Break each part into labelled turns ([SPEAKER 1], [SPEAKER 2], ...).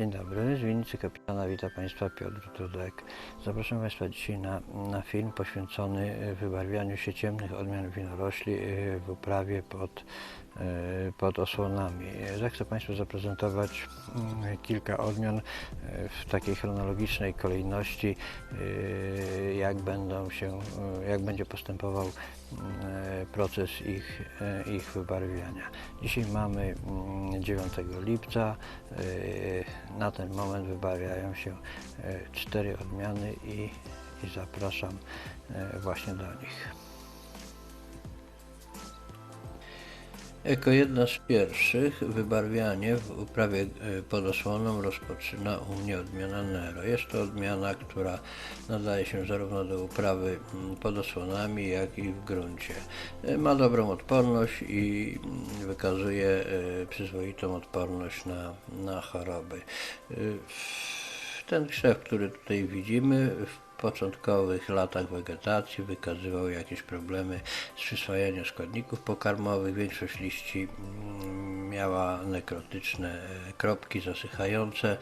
[SPEAKER 1] Dzień dobry, z winnicy kapitana wita Państwa Piotr Dudek. Zapraszam Państwa dzisiaj na, na film poświęcony e, wybarwianiu się ciemnych odmian winorośli e, w uprawie pod, e, pod osłonami. Zechcę Państwu zaprezentować mm, kilka odmian w takiej chronologicznej kolejności, jak będą się, jak będzie postępował proces ich, e, ich wybarwiania. Dzisiaj mamy mm, 9 lipca. E, Na ten moment wybarwiają się e, cztery odmiany i, i zapraszam e, właśnie do nich. Jako jedna z pierwszych wybarwianie w uprawie e, pod osłoną rozpoczyna u mnie odmiana Nero. Jest to odmiana, która nadaje się zarówno do uprawy mm, pod osłonami, jak i w gruncie. E, Ma dobrą odporność i mm, wykazuje e, przyzwoitą odporność na, na choroby. Ten krzew, który tutaj widzimy, w początkowych latach wegetacji wykazywał jakieś problemy z przyswajaniem składników pokarmowych. Większość liści mm, miała nekrotyczne e, kropki zasychające.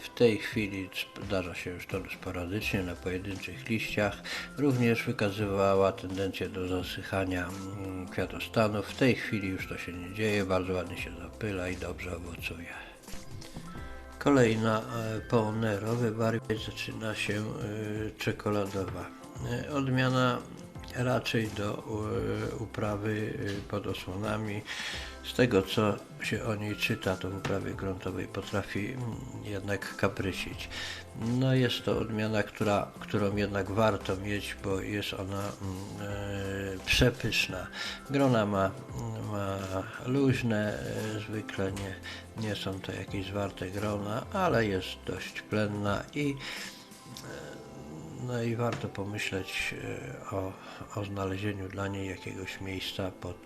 [SPEAKER 1] W tej chwili zdarza się już to sporadycznie na pojedynczych liściach. Również wykazywała tendencję do zasychania mm, kwiatostanów. W tej chwili już to się nie dzieje, bardzo ładnie się zapyla i dobrze owocuje. Kolejna e, po Nero wybarwiać zaczyna się e, czekoladowa. E, Odmiana raczej do uprawy pod osłonami. Z tego co się o niej czyta, to w uprawie gruntowej potrafi mm, jednak kaprysić. No jest to odmiana, która, którą jednak warto mieć, bo jest ona e, przepyszna. Grona ma, ma luźne, e, zwykle nie, nie są to jakieś zwarte grona, ale jest dość plenna i no i warto pomyśleć e, o, o znalezieniu dla niej jakiegoś miejsca pod,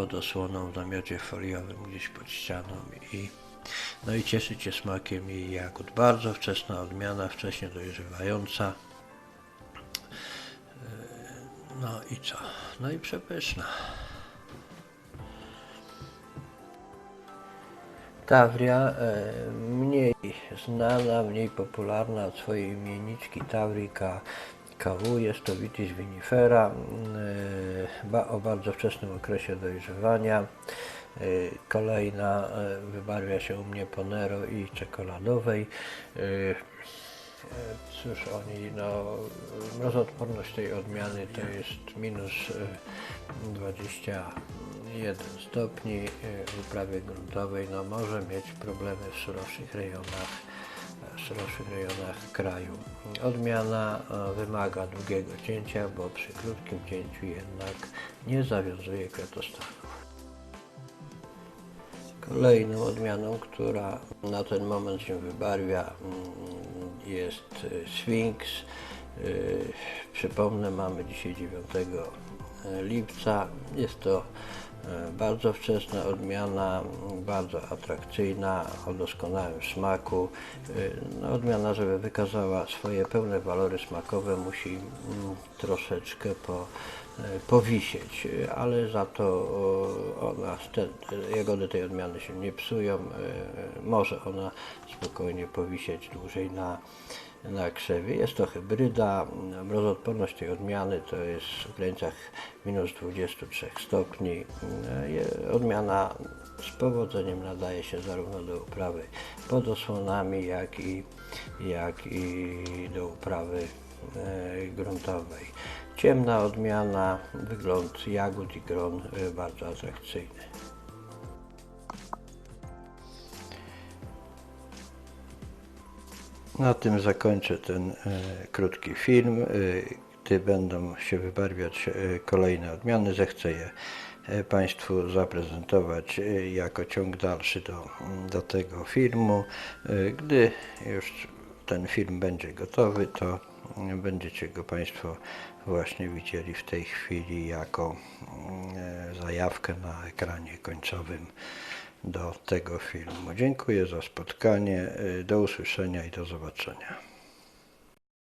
[SPEAKER 1] pod osłoną w namiocie foliowym gdzieś pod ścianą i no i cieszyć się smakiem jej jagód. Bardzo wczesna odmiana, wcześnie dojrzewająca. E, No i co? No i przepyszna. Tawria e, mniej znana, mniej popularna od swojej imieniczki Tawrika KW, jest to Vitis vinifera e, o bardzo wczesnym okresie dojrzewania. E, Kolejna e, wybarwia się u mnie po Nero i czekoladowej. E, Cóż oni, no mrozoodporność tej odmiany to jest minus e, 21 stopni w uprawie gruntowej, no może mieć problemy w surowszych rejonach, w surowszych rejonach kraju. Odmiana e, wymaga długiego cięcia, bo przy krótkim cięciu jednak nie zawiązuje kwiatostanów. Kolejną odmianą, która na ten moment się wybarwia, mm, jest e, Sphinx. E, Przypomnę, mamy dzisiaj 9 lipca. Jest to e, bardzo wczesna odmiana, bardzo atrakcyjna, o doskonałym smaku. E, No, odmiana, żeby wykazała swoje pełne walory smakowe, musi mm, troszeczkę po, e, powisieć, e, ale za to ona, te, jagody tej odmiany się nie psują. e, Może ona spokojnie powisieć dłużej na, na krzewie. Jest to hybryda. Mrozoodporność tej odmiany to jest w granicach minus 23 stopni. Odmiana z powodzeniem nadaje się zarówno do uprawy pod osłonami, jak i, jak i do uprawy e, gruntowej. Ciemna odmiana, wygląd jagód i gron e, bardzo atrakcyjny. Na tym zakończę ten e, krótki film. E, gdy będą się wybarwiać e, kolejne odmiany, zechcę je Państwu zaprezentować jako ciąg dalszy do, do tego filmu. Gdy już ten film będzie gotowy, to będziecie go Państwo właśnie widzieli w tej chwili jako mm, zajawkę na ekranie końcowym do tego filmu. Dziękuję za spotkanie, e, do usłyszenia i do zobaczenia.